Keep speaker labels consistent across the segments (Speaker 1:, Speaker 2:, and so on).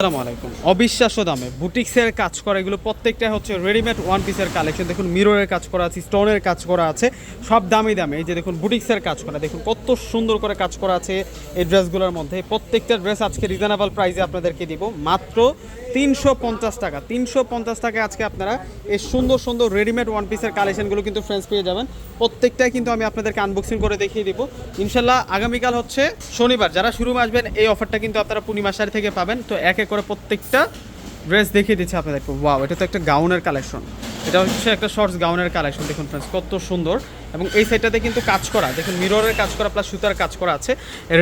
Speaker 1: আসসালামু আলাইকুম। অবিশ্বাস্য দামে বুটিক্সের কাজ করা এগুলো প্রত্যেকটা হচ্ছে রেডিমেড ওয়ান পিসের কালেকশন দেখুন মিররের কাজ করা আছে স্টোনের কাজ করা আছে, সব দামি দামে। এই যে দেখুন, বুটিক্সের কাজ করা। দেখুন, কত সুন্দর করে কাজ করা আছে এই ড্রেসগুলোর মধ্যে। প্রত্যেকটা ড্রেস আজকে রিজনেবল প্রাইসে আপনাদেরকে দিব। মাত্র তিনশো পঞ্চাশ টাকা। তিনশো পঞ্চাশ টাকায় আজকে আপনারা এই সুন্দর সুন্দর রেডিমেড ওয়ান পিসের কালেকশনগুলো কিন্তু ফ্রেন্ডস পেয়ে যাবেন। প্রত্যেকটাই কিন্তু আমি আপনাদেরকে আনবক্সিং করে দেখিয়ে দিব। ইনশাল্লাহ আগামীকাল হচ্ছে শনিবার। যারা শুরু আসবেন, এই অফারটা কিন্তু আপনারা পূর্ণিমা শাড়ি থেকে পাবেন। তো এক এক করে প্রত্যেকটা ড্রেস দেখিয়ে দিচ্ছে আপনাদেরকে। ওয়াও এটা তো একটা গাউনের কালেকশন এটা হচ্ছে একটা শর্টস গাউনের কালেকশন দেখুন ফ্রেন্ডস কত সুন্দর। এবং এই সাইডটাতে কিন্তু কাজ করা, দেখুন মিররের কাজ করা প্লাস সুতার কাজ করা আছে।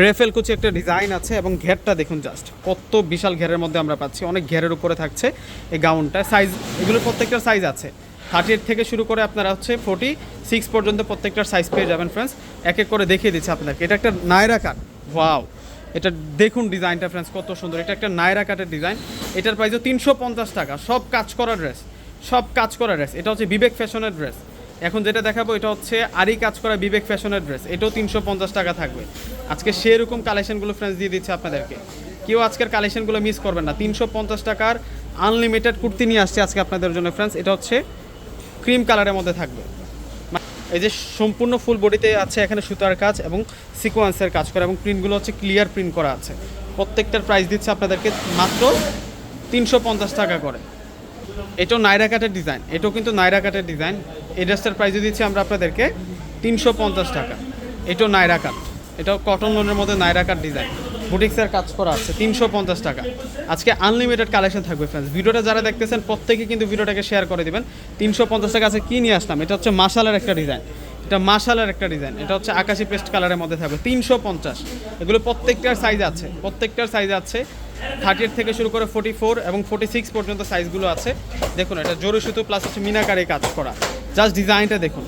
Speaker 1: রেফেল কুচি একটা ডিজাইন আছে এবং ঘেরটা দেখুন জাস্ট কত বিশাল ঘেরের মধ্যে আমরা পাচ্ছি। অনেক ঘেরের উপরে থাকছে এই গাউনটা সাইজ এগুলোর প্রত্যেকটার সাইজ আছে। থার্টি থেকে শুরু করে আপনারা হচ্ছে ফোর্টি সিক্স পর্যন্ত প্রত্যেকটার সাইজ পেয়ে যাবেন ফ্রেন্ডস এক এক করে দেখিয়ে দিচ্ছে আপনাদেরকে। এটা একটা নায়রা কাট ওয়াও এটা দেখুন ডিজাইনটা ফ্রেন্ডস কত সুন্দর। এটা একটা নায়রা কাটের ডিজাইন। এটার প্রাইসও তিনশো পঞ্চাশ টাকা। সব কাজ করা ড্রেস সব কাজ করা ড্রেস এটা হচ্ছে বিবেক ফ্যাশনের ড্রেস এখন যেটা দেখাবো, এটা হচ্ছে আরই কাজ করা বিবেক ফ্যাশনের ড্রেস এটাও তিনশো পঞ্চাশ টাকা থাকবে। আজকে সেরকম কালেকশনগুলো ফ্রেন্ডস দিয়ে দিচ্ছে আপনাদেরকে। কেউ আজকের কালেকশনগুলো মিস করবেন না। তিনশো পঞ্চাশ টাকার আনলিমিটেড কুর্তি নিয়ে আসছে আজকে আপনাদের জন্য ফ্রেন্ডস এটা হচ্ছে ক্রিম কালারের মধ্যে থাকবে। এই যে সম্পূর্ণ ফুল বডিতে আছে এখানে সুতার কাজ এবং সিকোয়েন্সের কাজ করা এবং প্রিন্টগুলো হচ্ছে ক্লিয়ার প্রিন্ট করা আছে। প্রত্যেকটার প্রাইস দিচ্ছে আপনাদেরকে মাত্র তিনশো পঞ্চাশ টাকা করে। এটাও নাইরা কাটের ডিজাইন এটাও কিন্তু নাইরা কাটের ডিজাইন এই ড্রেসটার প্রাইসও দিচ্ছি আমরা আপনাদেরকে তিনশো পঞ্চাশ টাকা। এটাও নাইরা কাট এটাও কটন লোনের মধ্যে নাইরা কাট ডিজাইন বুটিক্সের কাজ করা আছে, তিনশো পঞ্চাশ টাকা। আজকে আনলিমিটেড কালেকশন থাকবে ফ্রেন্ডস ভিডিওটা যারা দেখতেছেন, প্রত্যেকে কিন্তু ভিডিওটাকে শেয়ার করে দিবেন। তিনশো পঞ্চাশ টাকা আছে, কী নিয়ে আসলাম? এটা হচ্ছে মাসালের একটা ডিজাইন এটা মাসালের একটা ডিজাইন এটা হচ্ছে আকাশি পেস্ট কালারের মধ্যে থাকবে, তিনশো পঞ্চাশ। এগুলো প্রত্যেকটার সাইজ আছে, প্রত্যেকটার সাইজ আছে। থার্টি থেকে শুরু করে ফোর্টি ফোর এবং ফোর্টি সিক্স পর্যন্ত সাইজগুলো আছে। দেখুন, এটা জরি সুতো প্লাস হচ্ছে মিনাকারে কাজ করা। জাস্ট ডিজাইনটা দেখুন,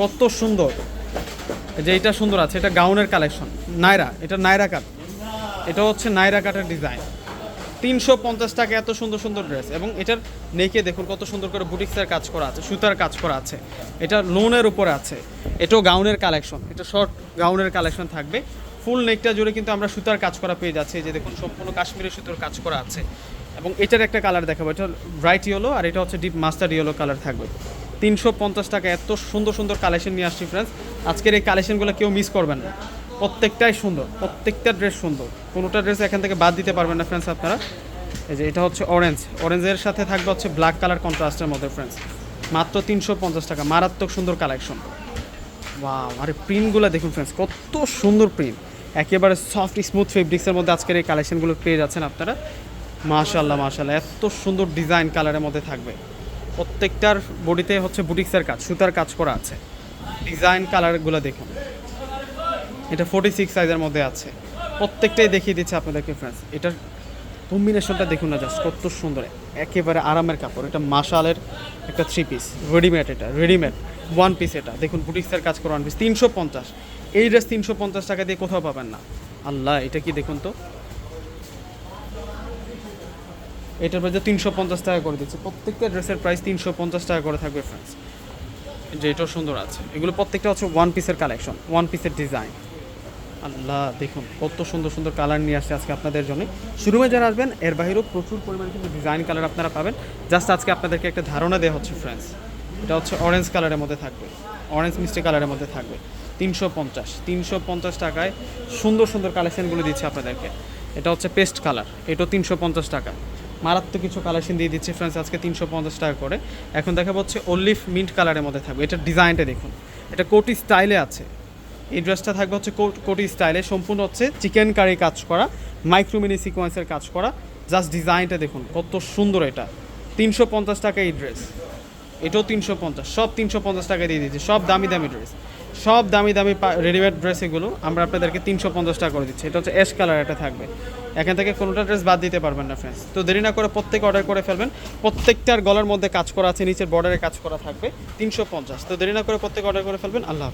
Speaker 1: কত সুন্দর। যে এটা সুন্দর আছে, এটা গাউনের কালেকশন নাইরা এটা নাইরা কাট এটা হচ্ছে নাইরা কাটার ডিজাইন। তিনশো পঞ্চাশ টাকা এত সুন্দর সুন্দর ড্রেস এবং এটার নেকে দেখুন কত সুন্দর করে বুটিক্সের কাজ করা আছে, সুতার কাজ করা আছে। এটা লোনের উপরে আছে, এটাও গাউনের কালেকশন, এটা শর্ট গাউনের কালেকশন থাকবে। ফুল নেকটা জুড়ে কিন্তু আমরা সুতার কাজ করা পেয়ে যাচ্ছি যে দেখুন সম্পূর্ণ কাশ্মীরি সুতোর কাজ করা আছে। এবং এটার একটা কালার দেখাবো, এটা ব্রাইট ইয়েলো আর এটা হচ্ছে ডিপ মাস্টার ইয়েলো কালার থাকবে। তিনশো পঞ্চাশ টাকা এত সুন্দর সুন্দর কালেকশন নিয়ে আসছি ফ্রেন্ডস আজকের এই কালেকশনগুলো কেউ মিস করবেন না। প্রত্যেকটাই সুন্দর, প্রত্যেকটা ড্রেস সুন্দর। কোনোটা ড্রেস এখান থেকে বাদ দিতে পারবেন না ফ্রেন্ডস আপনারা। এই যে এটা হচ্ছে অরেঞ্জ অরেঞ্জের সাথে থাকবে হচ্ছে ব্ল্যাক কালার কন্ট্রাস্টের মধ্যে ফ্রেন্ডস মাত্র তিনশো পঞ্চাশ টাকা, মারাত্মক সুন্দর কালেকশন ওয়াও আরে প্রিন্টগুলো দেখুন ফ্রেন্ডস কত সুন্দর প্রিন্ট একেবারে সফট স্মুথ ফেব্রিক্সের মধ্যে আজকের এই কালেকশনগুলো পেয়ে যাচ্ছেন আপনারা। মাশাল্লাহ মাশাল্লাহ এত সুন্দর ডিজাইন কালারের মধ্যে থাকবে। প্রত্যেকটার বডিতে হচ্ছে বুটিক্সের কাজ, সুতার কাজ করা আছে। ডিজাইন কালারগুলো দেখুন। এটা ফোর্টি সিক্স সাইজের মধ্যে আছে। প্রত্যেকটাই দেখিয়ে দিচ্ছে আপনাদেরকে ফ্রেন্ডস এটার কম্বিনেশনটা দেখুন না জাস্ট কত সুন্দর। একেবারে আরামের কাপড়। এটা মাশালের একটা থ্রি পিস রেডিমেড এটা রেডিমেড ওয়ান পিস এটা। দেখুন বুটিক্সের কাজ করা ওয়ান পিস তিনশো পঞ্চাশ। এই ড্রেস তিনশো পঞ্চাশ টাকা দিয়ে কোথাও পাবেন না। আল্লাহ, এটা কি দেখুন তো? এটার প্রাইস তিনশো পঞ্চাশ টাকা করে দিচ্ছে। প্রত্যেকটা ড্রেসের প্রাইস তিনশো পঞ্চাশ টাকা করে থাকবে ফ্রেন্ডস যে এটাও সুন্দর আছে। এগুলো প্রত্যেকটা হচ্ছে ওয়ান পিসের কালেকশন ওয়ান পিসের ডিজাইন আল্লাহ, দেখুন, কত সুন্দর সুন্দর কালার নিয়ে আসছে আজকে আপনাদের জন্য। শুরুমে যারা আসবেন, এর বাইরেও প্রচুর পরিমাণে কিন্তু ডিজাইন কালার আপনারা পাবেন। জাস্ট আজকে আপনাদেরকে একটা ধারণা দেওয়া হচ্ছে ফ্রেন্ডস এটা হচ্ছে অরেঞ্জ কালারের মধ্যে থাকবে। অরেঞ্জ মিষ্টি কালারের মধ্যে থাকবে। তিনশো পঞ্চাশ। তিনশো পঞ্চাশ টাকায় সুন্দর সুন্দর কালেকশনগুলো দিচ্ছে আপনাদেরকে। এটা হচ্ছে পেস্ট কালার এটাও তিনশো পঞ্চাশ টাকা। মারাত্মক কিছু কালেকশন দিয়ে দিচ্ছে ফ্রেন্ডস আজকে তিনশো পঞ্চাশ টাকা করে। এখন দেখা হচ্ছে অলিভ মিন্ট কালারের মধ্যে থাকবে। এটার ডিজাইনটা দেখুন। এটা কোটি স্টাইলে আছে। এই ড্রেসটা থাকবে হচ্ছে কোট- স্টাইলে, সম্পূর্ণ হচ্ছে চিকেন কারি কাজ করা মাইক্রোমিনি সিকোয়েন্সের কাজ করা। জাস্ট ডিজাইনটা দেখুন, কত সুন্দর এটা। তিনশো পঞ্চাশ টাকা এই ড্রেস এটাও তিনশো পঞ্চাশ, সব তিনশো পঞ্চাশ টাকা দিয়ে দিচ্ছি সব দামি দামি ড্রেস সব দামি দামি রেডিমেড ড্রেস এগুলো আমরা আপনাদেরকে তিনশো পঞ্চাশ টাকা করে দিচ্ছি। এটা হচ্ছে অ্যাশ কালার এটা থাকবে। এখান থেকে কোনোটা ড্রেস বাদ দিতে পারবেন না ফ্রেন্ডস তো দেরি না করে প্রত্যেক অর্ডার করে ফেলবেন। প্রত্যেকটার গলার মধ্যে কাজ করা আছে, নিচের বর্ডারে কাজ করা থাকবে। তিনশো পঞ্চাশ। তো দেরি না করে প্রত্যেক অর্ডার করে ফেলবেন। আল্লাহ